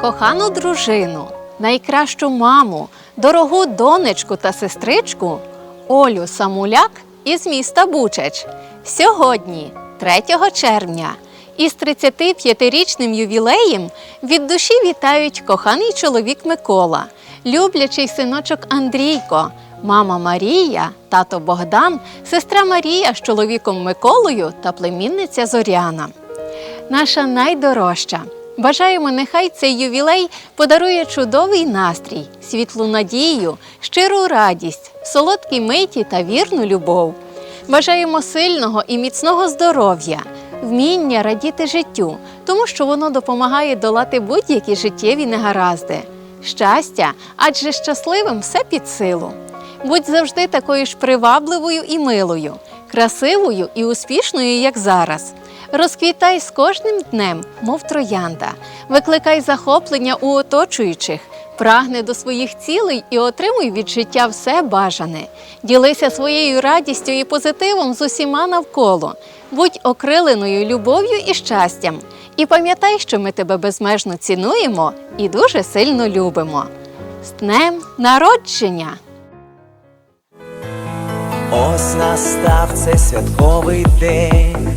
кохану дружину, найкращу маму, дорогу донечку та сестричку Олю Самуляк із міста Бучач. Сьогодні, 3 червня, із 35-річним ювілеєм від душі вітають коханий чоловік Микола, люблячий синочок Андрійко, мама Марія, тато Богдан, сестра Марія з чоловіком Миколою та племінниця Зоряна наша найдорожча. Бажаємо, нехай цей ювілей подарує чудовий настрій, світлу надію, щиру радість, солодкі миті та вірну любов. Бажаємо сильного і міцного здоров'я, вміння радіти життю, тому що воно допомагає долати будь-які життєві негаразди. Щастя, адже щасливим все під силу. Будь завжди такою ж привабливою і милою, красивою і успішною, як зараз. Розквітай з кожним днем, мов троянда, викликай захоплення у оточуючих, прагни до своїх цілей і отримуй від життя все бажане. Ділися своєю радістю і позитивом з усіма навколо. Будь окриленою любов'ю і щастям. І пам'ятай, що ми тебе безмежно цінуємо і дуже сильно любимо. З днем народження! Ось настав цей святковий день,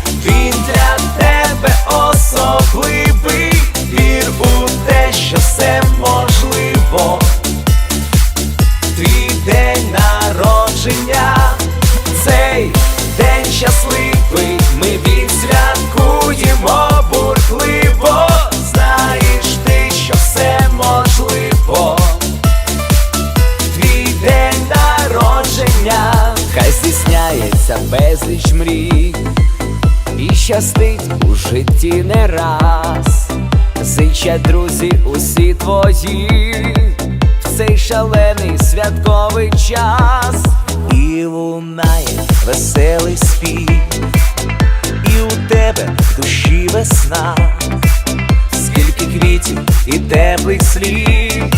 народження, цей день щасливий, ми відсвяткуємо бурхливо. Знаєш ти, що все можливо. Твій день народження, хай здійсняється безліч мрій, і щастить у житті не раз. Зичать друзі усі твої цей шалений святковий час, квітів і теплих слів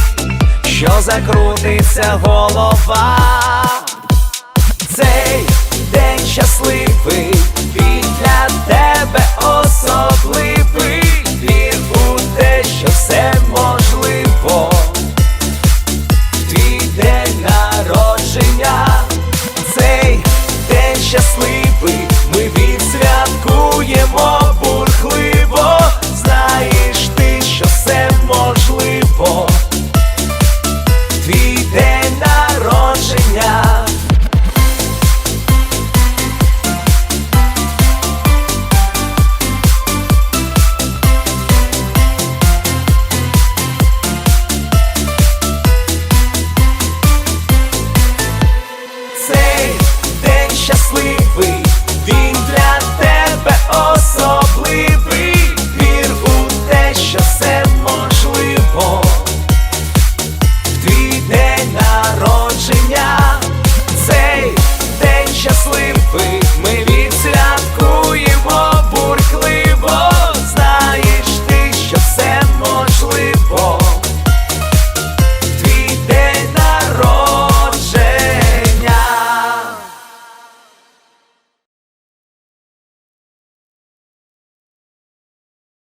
що закрутиться голова. Цей день щасливий,